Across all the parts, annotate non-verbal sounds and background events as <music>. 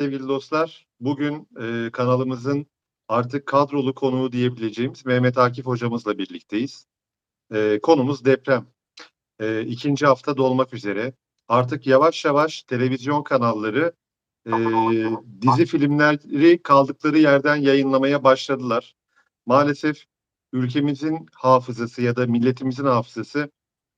sevgili dostlar. Bugün e, kanalımızın artık kadrolu konuğu diyebileceğimiz Mehmet Akif hocamızla birlikteyiz. E, konumuz deprem. E, ikinci hafta dolmak üzere. Artık yavaş yavaş televizyon kanalları e, dizi filmleri kaldıkları yerden yayınlamaya başladılar. Maalesef ülkemizin hafızası ya da milletimizin hafızası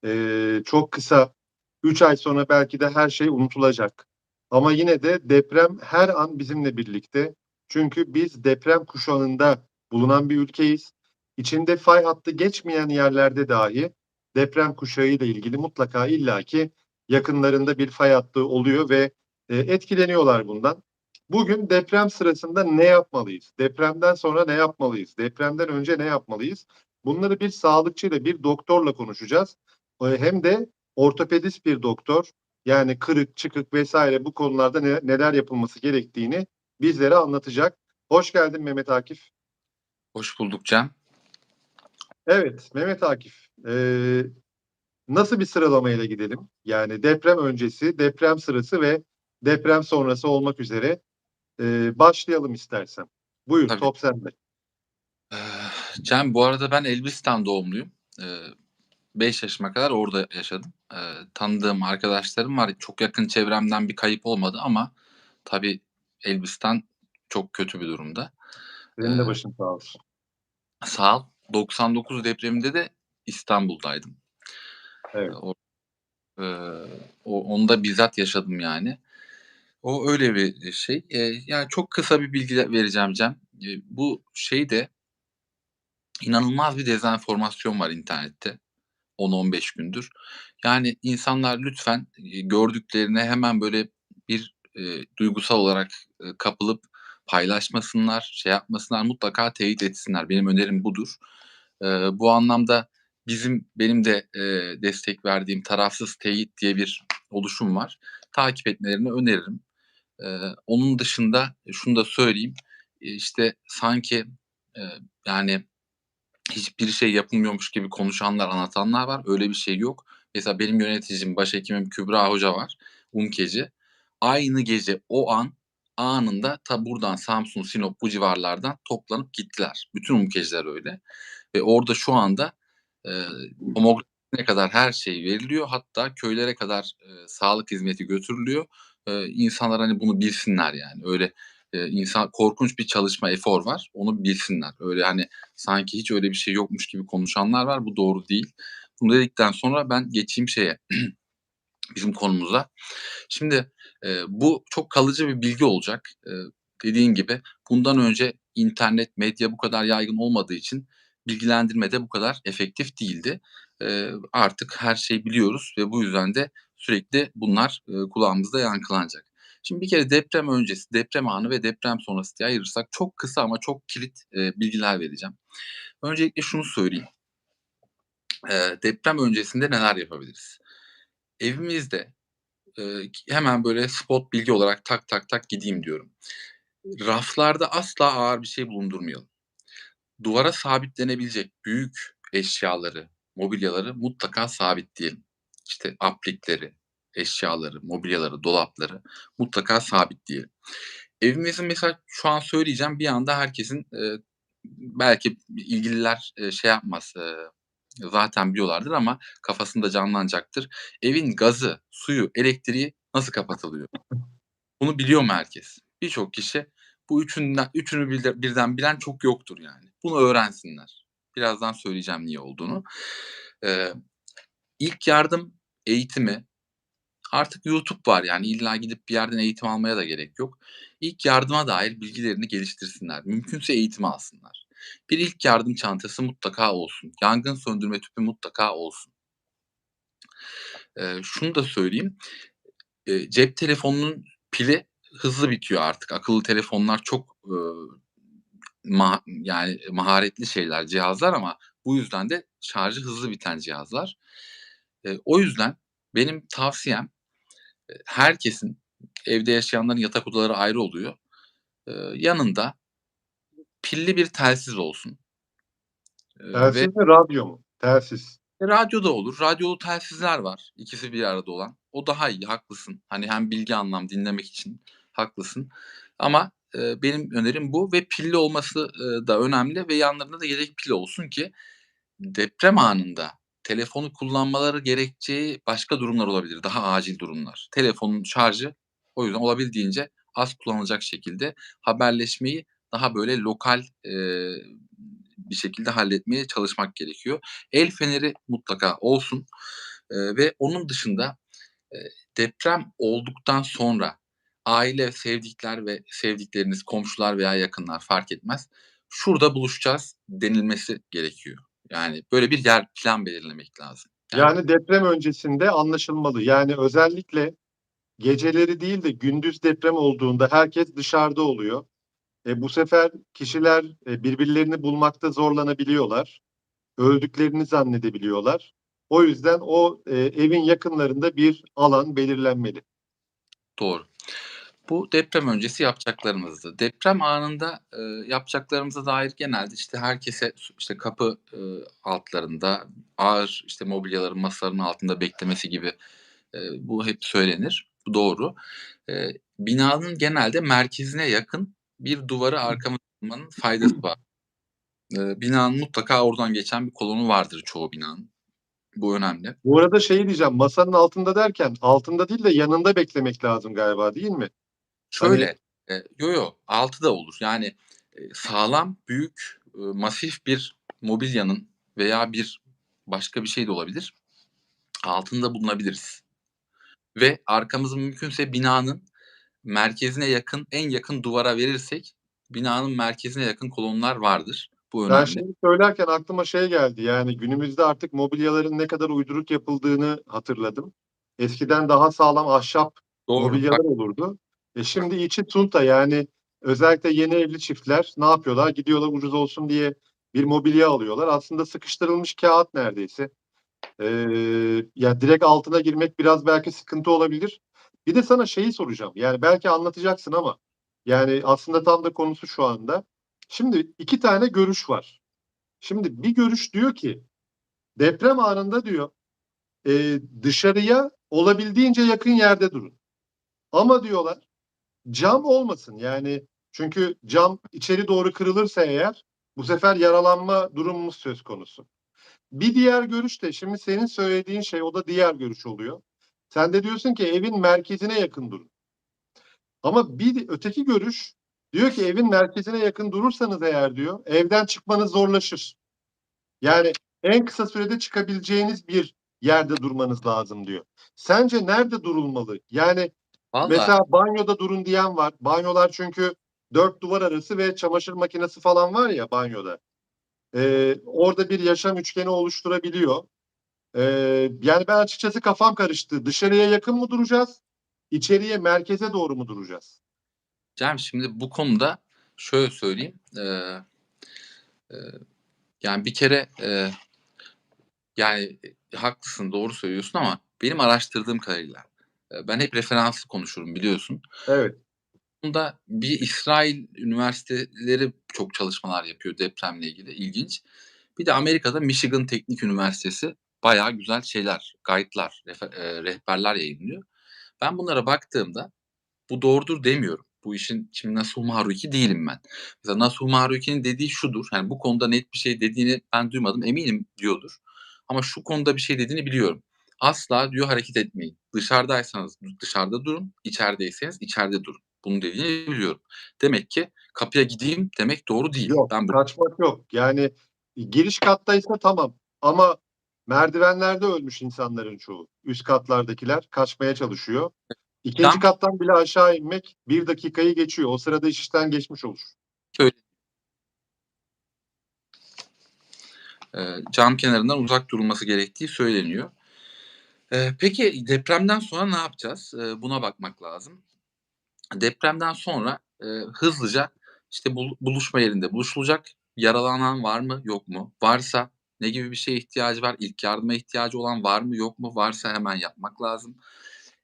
e, çok kısa. 3 ay sonra belki de her şey unutulacak. Ama yine de deprem her an bizimle birlikte. Çünkü biz deprem kuşağında bulunan bir ülkeyiz. İçinde fay hattı geçmeyen yerlerde dahi deprem kuşağı ile ilgili mutlaka illaki yakınlarında bir fay hattı oluyor ve e, etkileniyorlar bundan. Bugün deprem sırasında ne yapmalıyız? Depremden sonra ne yapmalıyız? Depremden önce ne yapmalıyız? Bunları bir sağlıkçıyla, bir doktorla konuşacağız. E, hem de ortopedist bir doktor, yani kırık, çıkık vesaire bu konularda ne, neler yapılması gerektiğini bizlere anlatacak. Hoş geldin Mehmet Akif. Hoş bulduk Cem. Evet Mehmet Akif, e, nasıl bir sıralamayla gidelim? Yani deprem öncesi, deprem sırası ve deprem sonrası olmak üzere e, başlayalım istersen. Buyur, Tabii. top sende. Cem bu arada ben Elbistan doğumluyum. 5 yaşıma kadar orada yaşadım. Ee, tanıdığım arkadaşlarım var. Çok yakın çevremden bir kayıp olmadı ama tabii Elbistan çok kötü bir durumda. Senin de Ee, başın sağ olsun. Sağ ol. 99 depreminde de İstanbul'daydım. Evet. O, e, o onu da bizzat yaşadım yani. O öyle bir şey. E, yani çok kısa bir bilgi vereceğim Cem. E, bu şey de inanılmaz bir dezenformasyon var internette. 10-15 gündür. Yani insanlar lütfen e, gördüklerine hemen böyle bir e, duygusal olarak e, kapılıp paylaşmasınlar, şey yapmasınlar, mutlaka teyit etsinler. Benim önerim budur. E, bu anlamda bizim benim de e, destek verdiğim tarafsız teyit diye bir oluşum var. Takip etmelerini öneririm. E, onun dışında şunu da söyleyeyim. E, işte sanki e, yani hiçbir şey yapılmıyormuş gibi konuşanlar, anlatanlar var. Öyle bir şey yok. Mesela benim yöneticim, başhekimim Kübra Hoca var. Umkeci. Aynı gece o an anında ta buradan Samsun, Sinop bu civarlardan toplanıp gittiler. Bütün umkeciler öyle. Ve orada şu anda e, tomografine kadar her şey veriliyor. Hatta köylere kadar e, sağlık hizmeti götürülüyor. E, insanlar hani bunu bilsinler yani. Öyle e, insan korkunç bir çalışma efor var. Onu bilsinler. Öyle hani sanki hiç öyle bir şey yokmuş gibi konuşanlar var. Bu doğru değil. Bunu dedikten sonra ben geçeyim şeye <clears throat> bizim konumuza. Şimdi e, bu çok kalıcı bir bilgi olacak. E, dediğin gibi bundan önce internet, medya bu kadar yaygın olmadığı için bilgilendirme de bu kadar efektif değildi. E, artık her şeyi biliyoruz ve bu yüzden de sürekli bunlar e, kulağımızda yankılanacak. Şimdi bir kere deprem öncesi, deprem anı ve deprem sonrası diye ayırırsak çok kısa ama çok kilit e, bilgiler vereceğim. Öncelikle şunu söyleyeyim. E, deprem öncesinde neler yapabiliriz? Evimizde e, hemen böyle spot bilgi olarak tak tak tak gideyim diyorum. Raflarda asla ağır bir şey bulundurmayalım. Duvara sabitlenebilecek büyük eşyaları, mobilyaları mutlaka sabitleyelim. İşte aplikleri, eşyaları, mobilyaları, dolapları mutlaka sabitleyelim. Evimizin mesela şu an söyleyeceğim bir anda herkesin e, belki ilgililer e, şey yapmaz e, zaten biliyorlardır ama kafasında canlanacaktır. Evin gazı, suyu, elektriği nasıl kapatılıyor? Bunu biliyor mu herkes? Birçok kişi bu üçünden, üçünü birden, bilen çok yoktur yani. Bunu öğrensinler. Birazdan söyleyeceğim niye olduğunu. Ee, ilk yardım eğitimi artık YouTube var yani illa gidip bir yerden eğitim almaya da gerek yok. İlk yardıma dair bilgilerini geliştirsinler. Mümkünse eğitim alsınlar. Bir ilk yardım çantası mutlaka olsun. Yangın söndürme tüpü mutlaka olsun. Ee, şunu da söyleyeyim. Ee, cep telefonunun pili hızlı bitiyor artık. Akıllı telefonlar çok e, ma yani maharetli şeyler, cihazlar ama bu yüzden de şarjı hızlı biten cihazlar. E, o yüzden benim tavsiyem herkesin evde yaşayanların yatak odaları ayrı oluyor. E, yanında pilli bir telsiz olsun. E, Telsiz ve mi, radyo mu? Telsiz. radyo da olur. Radyolu telsizler var. İkisi bir arada olan. O daha iyi, haklısın. Hani hem bilgi anlam dinlemek için haklısın. Ama, eee, benim önerim bu ve pilli olması, ııı, da önemli ve yanlarında da yedek pil olsun ki deprem anında telefonu kullanmaları gerekeceği başka durumlar olabilir, daha acil durumlar. Telefonun şarjı o yüzden olabildiğince az kullanılacak şekilde haberleşmeyi daha böyle lokal, eee, bir şekilde halletmeye çalışmak gerekiyor. El feneri mutlaka olsun, eee, ve onun dışında, eee, deprem olduktan sonra aile, sevdikler ve sevdikleriniz, komşular veya yakınlar fark etmez, "Şurada buluşacağız." denilmesi gerekiyor. Yani böyle bir yer, plan belirlemek lazım. Yani Yani deprem öncesinde anlaşılmalı. Yani özellikle geceleri değil de gündüz deprem olduğunda herkes dışarıda oluyor. E, bu sefer kişiler, eee, birbirlerini bulmakta zorlanabiliyorlar. Öldüklerini zannedebiliyorlar. O yüzden o, eee, evin yakınlarında bir alan belirlenmeli. Doğru. Bu deprem öncesi yapacaklarımızdı. Deprem anında, eee, yapacaklarımıza dair genelde, işte, herkese işte, kapı, ııı, altlarında ağır, işte, mobilyaların masaların altında beklemesi gibi, eee, bu hep söylenir. Bu doğru. Eee, binanın genelde merkezine yakın bir duvarı arkamızda tutmanın faydası var. Eee, binanın mutlaka oradan geçen bir kolonu vardır çoğu binanın. Bu önemli. Bu arada şeyi diyeceğim, masanın altında derken altında değil de yanında beklemek lazım galiba, değil mi? Şöyle, eee, yo, yo, altı da olur. Yani, eee, sağlam, büyük, ııı, masif bir mobilyanın veya bir başka bir şey de olabilir, altında bulunabiliriz. Ve arkamızı mümkünse binanın merkezine yakın, en yakın duvara verirsek binanın merkezine yakın kolonlar vardır. Bu önemli. şimdi söylerken aklıma şey geldi, yani günümüzde artık mobilyaların ne kadar uyduruk yapıldığını hatırladım. Eskiden daha sağlam ahşap Doğru, mobilyalar bak olurdu. E, şimdi içi tunta, yani özellikle yeni evli çiftler ne yapıyorlar? Gidiyorlar ucuz olsun diye bir mobilya alıyorlar. Aslında sıkıştırılmış kâğıt neredeyse. Eee, ya direkt altına girmek biraz belki sıkıntı olabilir. Bir de sana şeyi soracağım, yani belki anlatacaksın ama yani aslında tam da konusu şu anda. Şimdi 2 tane görüş var. Şimdi bir görüş diyor ki, deprem anında diyor, eee, dışarıya olabildiğince yakın yerde durun. Ama diyorlar cam olmasın. Yani çünkü cam içeri doğru kırılırsa eğer bu sefer yaralanma durumumuz söz konusu. Bir diğer görüş de şimdi senin söylediğin şey, o da diğer görüş oluyor. Sen de diyorsun ki evin merkezine yakın durun. Ama bir öteki görüş diyor ki evin merkezine yakın durursanız eğer diyor, evden çıkmanız zorlaşır. Yani en kısa sürede çıkabileceğiniz bir yerde durmanız lazım diyor. Sence nerede durulmalı? Yani Valla mesela banyoda durun diyen var. Banyolar çünkü 4 duvar arası ve çamaşır makinesi falan var ya banyoda. Eee, orada bir yaşam üçgeni oluşturabiliyor. Eee, yani ben açıkçası kafam karıştı. Dışarıya yakın mı duracağız? İçeriye, merkeze doğru mu duracağız? Cem, şimdi bu konuda şöyle söyleyeyim, eee, eee, yani bir kere, eee, yani, haklısın, doğru söylüyorsun ama benim araştırdığım kadarıyla, ben hep referanslı konuşurum biliyorsun. Evet. Bunda bir İsrail üniversiteleri çok çalışmalar yapıyor depremle ilgili, ilginç. Bir de Amerika'da Michigan Teknik Üniversitesi bayağı güzel şeyler, guide'lar, rehberler yayınlıyor. Ben bunlara baktığımda bu doğrudur demiyorum. Bu işin şimdi Nasuh Maruki değilim ben. Mesela Nasuh Maruki'nin dediği şudur, yani bu konuda net bir şey dediğini ben duymadım, eminim diyordur. Ama şu konuda bir şey dediğini biliyorum. Asla diyor hareket etmeyin. Dışarıdaysanız dışarıda durun, içerideyseniz içeride durun. Bunu dediğini biliyorum. Demek ki kapıya gideyim demek doğru değil. Yok, Ben kaçmak yok. Yani giriş kattaysa tamam ama merdivenlerde ölmüş insanların çoğu. Üst katlardakiler kaçmaya çalışıyor. 2'nci Cam kattan bile aşağı inmek 1 dakikayı geçiyor. O sırada iş işten geçmiş olur. Söyle Eee, cam kenarından uzak durulması gerektiği söyleniyor. Peki depremden sonra ne yapacağız? Eee, buna bakmak lazım. Depremden sonra, eee, hızlıca, işte, bul buluşma yerinde buluşulacak. Yaralanan var mı, yok mu? Varsa ne gibi bir şeye ihtiyacı var? İlk yardıma ihtiyacı olan var mı, yok mu? Varsa hemen yapmak lazım.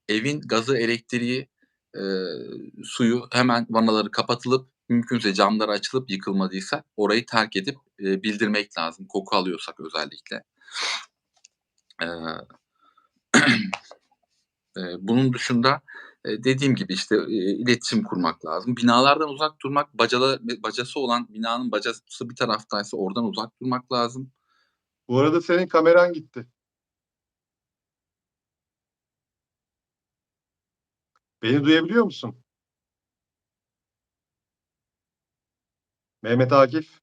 Evin gazı, elektriği, eee, suyu hemen vanaları kapatılıp mümkünse camları açılıp yıkılmadıysa orayı terk edip, eee, bildirmek lazım, koku alıyorsak özellikle. Eee, <clears throat> bunun dışında, Eee, dediğim gibi, işte, eee, iletişim kurmak lazım. Binalardan uzak durmak, bacala bacası olan binanın bacası bir taraftaysa oradan uzak durmak lazım. Bu arada senin kameran gitti. Beni duyabiliyor musun? Mehmet Akif.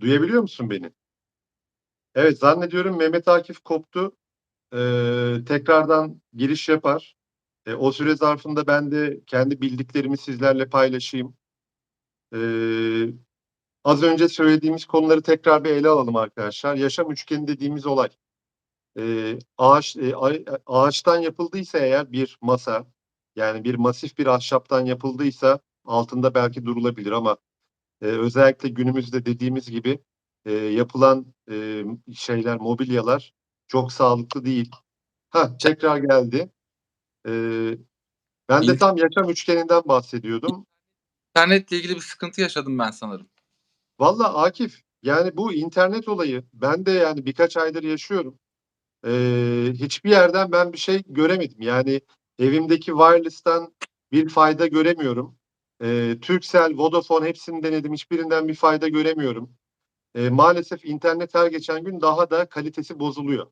Duyabiliyor musun beni? Evet, zannediyorum Mehmet Akif koptu. Eee, tekrardan giriş yapar. Eee, o süre zarfında ben de kendi bildiklerimi sizlerle paylaşayım. Eee, az önce söylediğimiz konuları tekrar bir ele alalım arkadaşlar. Yaşam üçgeni dediğimiz olay. Eee, ağaç, eee, ay ağaçtan yapıldıysa eğer bir masa, yani bir masif bir ahşaptan yapıldıysa altında belki durulabilir ama, eee, özellikle günümüzde dediğimiz gibi, eee, yapılan, eee, şeyler, mobilyalar çok sağlıklı değil. Hah, tekrar geldi. Eee, ben de tam yaşam üçgeninden bahsediyordum. İnternetle ilgili bir sıkıntı yaşadım ben sanırım. Valla Akif, yani bu internet olayı, ben de yani birkaç aydır yaşıyorum. Eee, hiçbir yerden ben bir şey göremedim. Yani evimdeki wireless'tan bir fayda göremiyorum. Eee, Turkcell, Vodafone hepsini denedim. Hiçbirinden bir fayda göremiyorum. Eee, maalesef internet her geçen gün daha da kalitesi bozuluyor.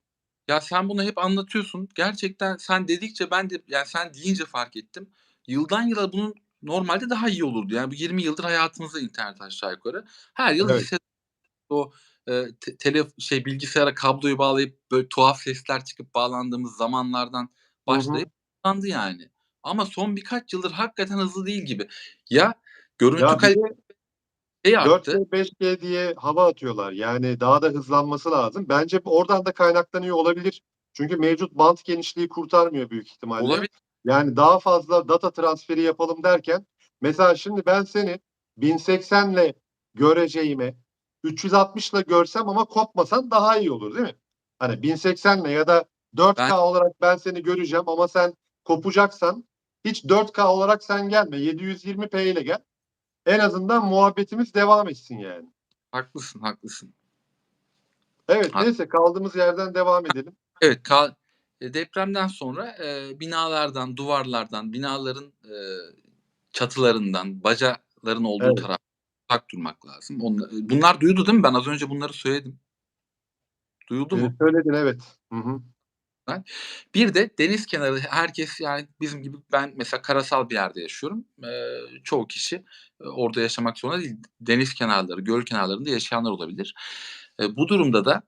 Ya, sen bunu hep anlatıyorsun. Gerçekten sen dedikçe ben de, yani, sen deyince fark ettim. Yıldan yıla bunun normalde daha iyi olurdu. Yani, bu 20 yıldır hayatımızda internet aşağı yukarı. Her yıl Evet. lise o, eee, te telef şey, bilgisayara kabloyu bağlayıp böyle tuhaf sesler çıkıp bağlandığımız zamanlardan başlayıp hızlandı yani. Ama son birkaç yıldır hakikaten hızlı değil gibi. Ya, görüntü bir kal de şey arttı 4G, 5G diye hava atıyorlar. Yani daha da hızlanması lazım. Bence oradan da kaynaklanıyor olabilir. Çünkü mevcut bant genişliği kurtarmıyor büyük ihtimalle. Olabilir. Yani daha fazla data transferi yapalım derken mesela şimdi ben seni 1080'le göreceğime 360'la görsem ama kopmasan daha iyi olur değil mi? Hani 1080'le ya da 4K Ben olarak ben seni göreceğim ama sen kopacaksan hiç 4K olarak sen gelme. 720p ile gel. En azından muhabbetimiz devam etsin yani. Haklısın, haklısın. Evet, Hak neyse kaldığımız yerden devam edelim. Evet, kal eee, depremden sonra, eee, binalardan, duvarlardan, binaların, eee, çatılarından, bacaların olduğu Evet. taraftan uzak durmak lazım. Onla bunlar duyuldu değil mi? Ben az önce bunları söyledim. Duyuldu Eee, mu? söyledin evet. Hı hı. Bir de deniz kenarı herkes, yani, bizim gibi ben mesela karasal bir yerde yaşıyorum. Eee, çoğu kişi, eee, orada yaşamak zorunda değil. Deniz kenarları, göl kenarlarında yaşayanlar olabilir. Eee, bu durumda da,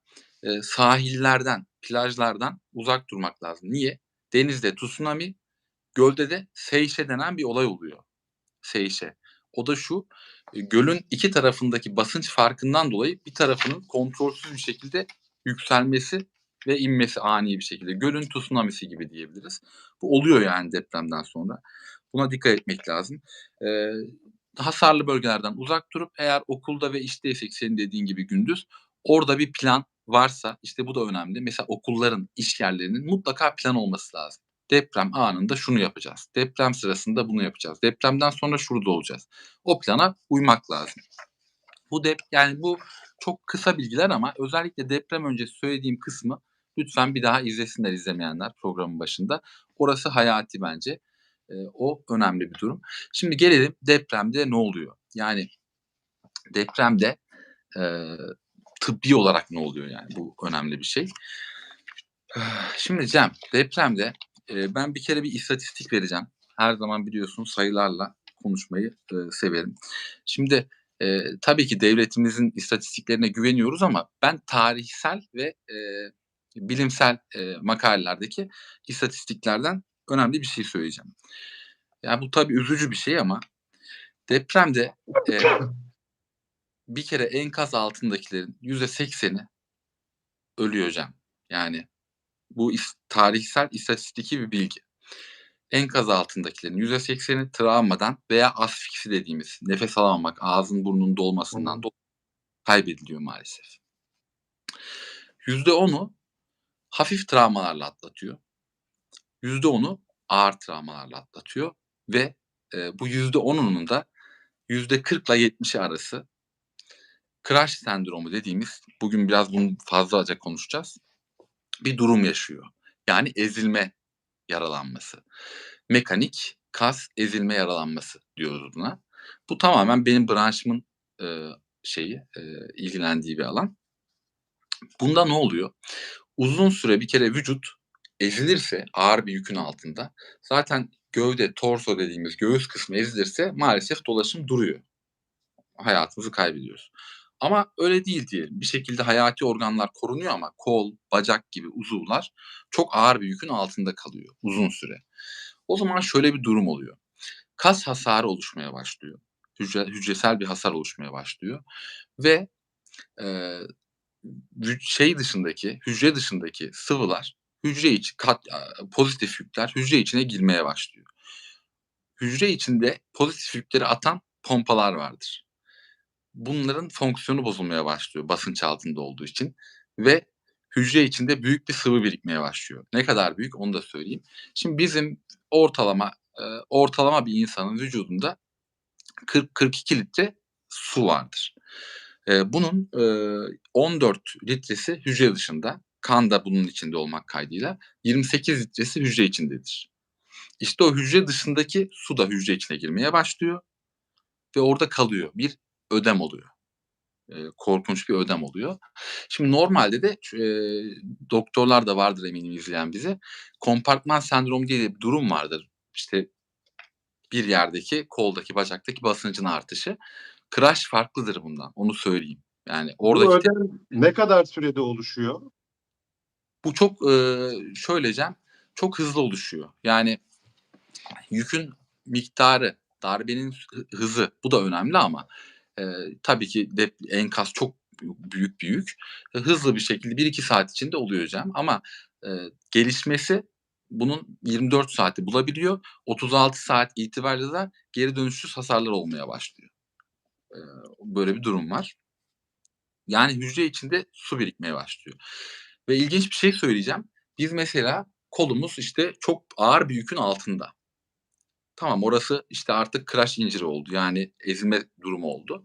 eee, sahillerden, plajlardan uzak durmak lazım. Niye? Denizde tsunami, gölde de seyşe denen bir olay oluyor. Seyşe. O da şu, gölün 2 tarafındaki basınç farkından dolayı bir tarafının kontrolsüz bir şekilde yükselmesi ve inmesi ani bir şekilde. Gölün tsunamisi gibi diyebiliriz. Bu oluyor yani depremden sonra. Buna dikkat etmek lazım. Eee, hasarlı bölgelerden uzak durup eğer okulda ve işteysek senin dediğin gibi gündüz, orada bir plan varsa, işte bu da önemli. Mesela okulların, iş yerlerinin mutlaka plan olması lazım. Deprem anında şunu yapacağız. Deprem sırasında bunu yapacağız. Depremden sonra şurada olacağız. O plana uymak lazım. Bu dep yani bu çok kısa bilgiler ama özellikle deprem öncesi söylediğim kısmı lütfen bir daha izlesinler izlemeyenler programın başında. Orası hayati bence. Eee, o önemli bir durum. Şimdi gelelim depremde ne oluyor? Yani depremde, eee, tıbbi olarak ne oluyor yani? Bu önemli bir şey. <sighs> Şimdi Cem, depremde, eee, ben bir kere bir istatistik vereceğim. Her zaman biliyorsun sayılarla konuşmayı, ııı, severim. Şimdi, eee, tabii ki devletimizin istatistiklerine güveniyoruz ama ben tarihsel ve, eee, bilimsel, eee, makalelerdeki istatistiklerden önemli bir şey söyleyeceğim. Ya, bu tabii üzücü bir şey ama depremde, eee bir kere enkaz altındakilerin %80'i ölüyor Cem. Yani bu is tarihsel istatistiki bir bilgi. Enkaz altındakilerin %80'i travmadan veya asfiksi dediğimiz nefes alamamak, ağzın burnunun Hı dolmasından dolayı kaybediliyor maalesef. %10'u hafif travmalarla atlatıyor. %10'u ağır travmalarla atlatıyor ve, eee, bu %10'unun da %40'la 70'i arası crash sendromu dediğimiz, bugün biraz bunu fazlaca konuşacağız, bir durum yaşıyor. Yani ezilme yaralanması. Mekanik kas ezilme yaralanması diyoruz buna. Bu tamamen benim branşımın, eee, şeyi, eee, ilgilendiği bir alan. Bunda ne oluyor? Uzun süre bir kere vücut ezilirse ağır bir yükün altında zaten gövde, torso dediğimiz göğüs kısmı ezilirse maalesef dolaşım duruyor. Hayatımızı kaybediyoruz. Ama öyle değil diyelim. Bir şekilde hayati organlar korunuyor ama kol, bacak gibi uzuvlar çok ağır bir yükün altında kalıyor uzun süre. O zaman şöyle bir durum oluyor. Kas hasarı oluşmaya başlıyor. Hücre hücresel bir hasar oluşmaya başlıyor ve, vüc şey dışındaki, hücre dışındaki sıvılar hücre içi kat pozitif yükler hücre içine girmeye başlıyor. Hücre içinde pozitif yükleri atan pompalar vardır. Bunların fonksiyonu bozulmaya başlıyor basınç altında olduğu için ve hücre içinde büyük bir sıvı birikmeye başlıyor. Ne kadar büyük onu da söyleyeyim. Şimdi bizim ortalama, eee, ortalama bir insanın vücudunda 40-42 litre su vardır. Bunun, eee, 14 litresi hücre dışında, kan da bunun içinde olmak kaydıyla 28 litresi hücre içindedir. İşte o hücre dışındaki su da hücre içine girmeye başlıyor ve orada kalıyor. Bir ödem oluyor. Korkunç bir ödem oluyor. Şimdi normalde de doktorlar da vardır eminim izleyen bizi. Kompartman sendromu diye bir durum vardır. İşte bir yerdeki, koldaki, bacaktaki basıncın artışı. Crash farklıdır bundan, onu söyleyeyim. Yani Bu oradaki te ödem ne kadar sürede oluşuyor? Bu çok, eee, şöyle Cem, çok hızlı oluşuyor. Yani yükün miktarı, darbenin hı hızı bu da önemli ama, eee, tabii ki dep enkaz çok bü büyük bir yük. Hı hızlı bir şekilde 1-2 saat içinde oluyor Cem ama, eee, gelişmesi bunun 24 saati bulabiliyor. 36 saat itibariyle de geri dönüşsüz hasarlar olmaya başlıyor. Böyle bir durum var. Yani hücre içinde su birikmeye başlıyor ve ilginç bir şey söyleyeceğim. Biz mesela kolumuz, işte, çok ağır bir yükün altında. Tamam, orası, işte, artık crash injury oldu. Yani ezilme durumu oldu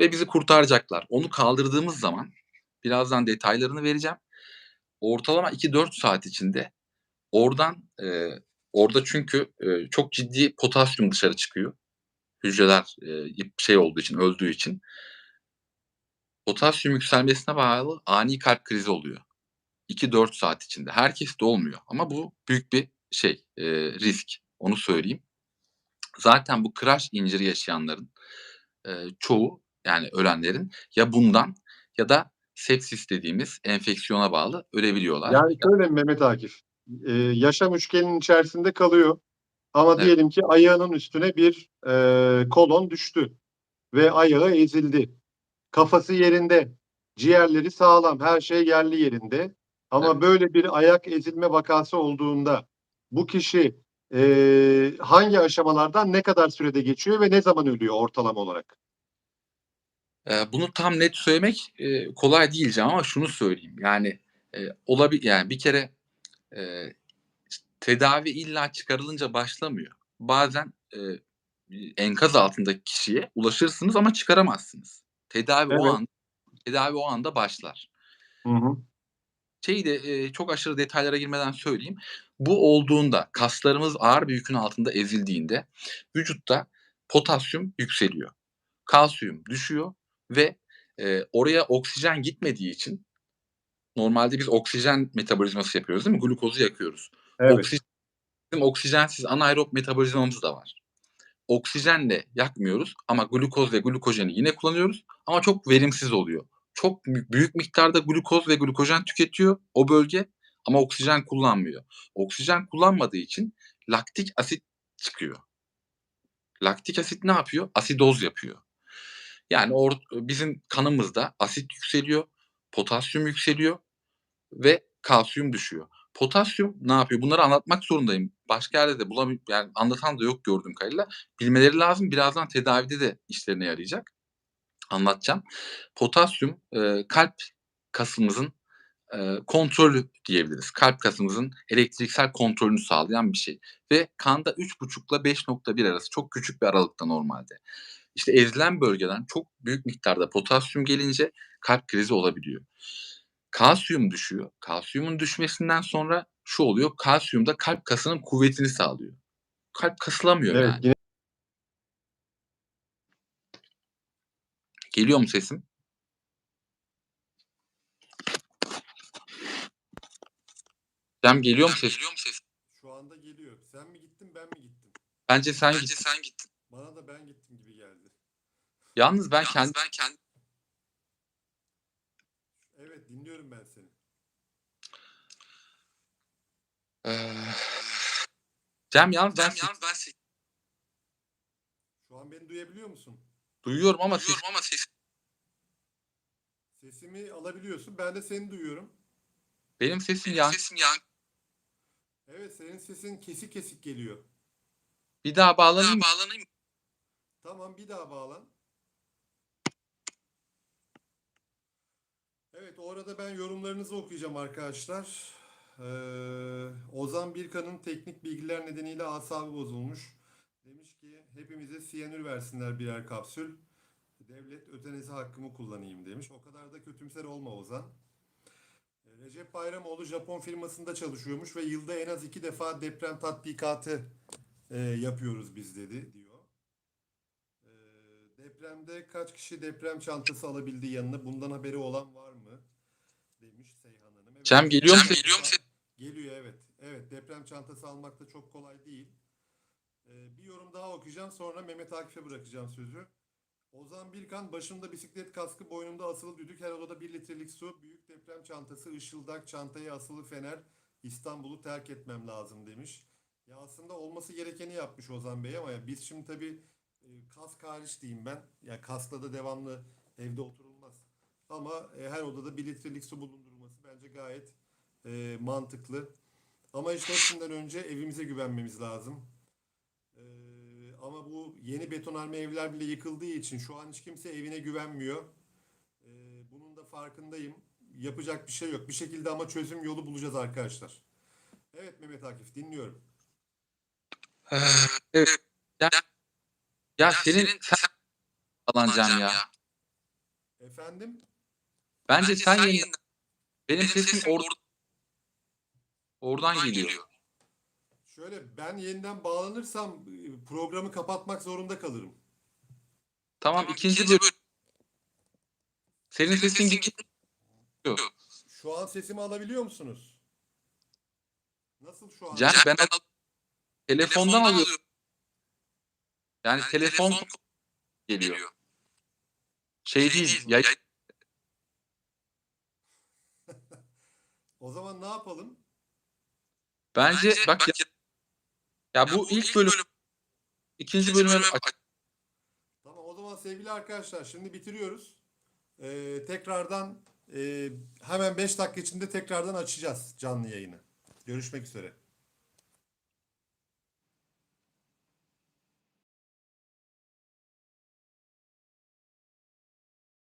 ve bizi kurtaracaklar. Onu kaldırdığımız zaman, birazdan detaylarını vereceğim. Ortalama 2-4 saat içinde oradan, eee, orada çünkü, eee, çok ciddi potasyum dışarı çıkıyor. Hücreler, ip şey olduğu için, öldüğü için. Potasyum yükselmesine bağlı ani kalp krizi oluyor. 2-4 saat içinde. Herkeste olmuyor ama bu büyük bir şey, eee, risk. Onu söyleyeyim. Zaten bu crash injury yaşayanların, eee, çoğu, yani ölenlerin ya bundan ya da sepsis dediğimiz enfeksiyona bağlı ölebiliyorlar. Yani şöyle Mehmet Akif, eee, yaşam üçgeninin içerisinde kalıyor ama Evet. diyelim ki ayağının üstüne bir, eee, kolon düştü ve ayağı ezildi. Kafası yerinde, ciğerleri sağlam, her şey yerli yerinde ama Evet. böyle bir ayak ezilme vakası olduğunda bu kişi, eee, hangi aşamalardan ne kadar sürede geçiyor ve ne zaman ölüyor ortalama olarak? Eee, bunu tam net söylemek, eee, kolay değil Cem ama şunu söyleyeyim, yani, eee, olabi yani bir kere, tedavi illa çıkarılınca başlamıyor. Bazen, iii, enkaz altındaki kişiye ulaşırsınız ama çıkaramazsınız. Tedavi o Evet. an tedavi o anda başlar. Hı hı. Şeyi de, eee, çok aşırı detaylara girmeden söyleyeyim. Bu olduğunda, kaslarımız ağır bir yükün altında ezildiğinde vücutta potasyum yükseliyor, kalsiyum düşüyor ve, eee, oraya oksijen gitmediği için normalde biz oksijen metabolizması yapıyoruz, değil mi? Glukozu yakıyoruz. Evet. Oksi bizim oksijensiz anaerob metabolizmamız da var. Oksijenle yakmıyoruz ama glukoz ve glukojeni yine kullanıyoruz ama çok verimsiz oluyor. Çok bü büyük miktarda glukoz ve glukojen tüketiyor o bölge ama oksijen kullanmıyor. Oksijen kullanmadığı için laktik asit çıkıyor. Laktik asit ne yapıyor? Asidoz yapıyor. Yani or bizim kanımızda asit yükseliyor, potasyum yükseliyor ve kalsiyum düşüyor. Potasyum ne yapıyor? Bunları anlatmak zorundayım. Başka yerde de bulami yani anlatan da yok gördüğüm kadarıyla. Bilmeleri lazım. Birazdan tedavide de işlerine yarayacak. Anlatacağım. Potasyum, eee, kalp kasımızın, eee, kontrolü diyebiliriz. Kalp kasımızın elektriksel kontrolünü sağlayan bir şey ve kanda 3,5'la 5,1 arası çok küçük bir aralıkta normalde. İşte ezilen bölgeden çok büyük miktarda potasyum gelince kalp krizi olabiliyor. Kalsiyum düşüyor. Kalsiyumun düşmesinden sonra şu oluyor. Kalsiyum da kalp kasının kuvvetini sağlıyor. Kalp kasılamıyor Evet, yani. yine Geliyor mu sesim? Cem geliyor mu sesim? şu anda geliyor. Sen mi gittin ben mi gittim? Bence sen git. Bana da ben gittim gibi geldi. Yalnız ben kendi Evet dinliyorum ben seni. Eee, Cem yalnız ben ses- Şu an beni duyabiliyor musun? duyuyorum ama ses Sesimi alabiliyorsun. Ben de seni duyuyorum. benim sesim yan. Evet senin sesin kesik kesik geliyor. Bir daha bağlanayım. mı? Tamam bir daha bağlan. Evet o arada ben yorumlarınızı okuyacağım arkadaşlar. Ee, Ozan Birkan'ın teknik bilgiler nedeniyle asabı bozulmuş. Demiş ki hepimize siyanür versinler birer kapsül. Devlet ötenezi hakkımı kullanayım demiş. O kadar da kötümser olma Ozan. Ee, Recep Bayramoğlu Japon firmasında çalışıyormuş ve yılda en az iki defa deprem tatbikatı e, yapıyoruz biz dedi diyor. Ee, depremde kaç kişi deprem çantası alabildi yanına? Bundan haberi olan var mı? Demiş Seyhan Hanım. Evet, Cem geliyor mu deprem sesin? çanta- Geliyor evet. Evet deprem çantası almak da çok kolay değil. Ee, bir yorum daha okuyacağım sonra Mehmet Akif'e bırakacağım sözü. Ozan Birkan başımda bisiklet kaskı boynumda asılı düdük her odada bir litrelik su büyük deprem çantası ışıldak çantaya asılı fener İstanbul'u terk etmem lazım demiş. Ya aslında olması gerekeni yapmış Ozan Bey ama ya biz şimdi tabii e, kask hariç diyeyim ben. Ya kaskla da devamlı evde oturulmaz. Ama e, her odada bir litrelik su bulundurulması bence gayet e, mantıklı. Ama işte hepsinden önce evimize güvenmemiz lazım. E, ama bu yeni betonarme evler bile yıkıldığı için şu an hiç kimse evine güvenmiyor. E, bunun da farkındayım. Yapacak bir şey yok. Bir şekilde ama çözüm yolu bulacağız arkadaşlar. Evet Mehmet Akif dinliyorum. Eee, evet. Ya, ya senin sen bağlanacağım ya. Efendim? Bence sen yeniden. Benim sesim or oradan geliyor. Şöyle ben yeniden bağlanırsam e, programı kapatmak zorunda kalırım. Tamam ikinci bölüm. Senin sesin gitti. Şu an sesimi alabiliyor musunuz? Nasıl şu an? Cem ben al- telefondan alıyorum. Yani telefon geliyor. Şey değil. Ya, <laughs> O zaman ne yapalım? Bence bak ya, ya bu ilk bölüm ikinci bölüme aç- Tamam o zaman sevgili arkadaşlar şimdi bitiriyoruz. Ee, tekrardan e, hemen 5 dakika içinde tekrardan açacağız canlı yayını. Görüşmek üzere.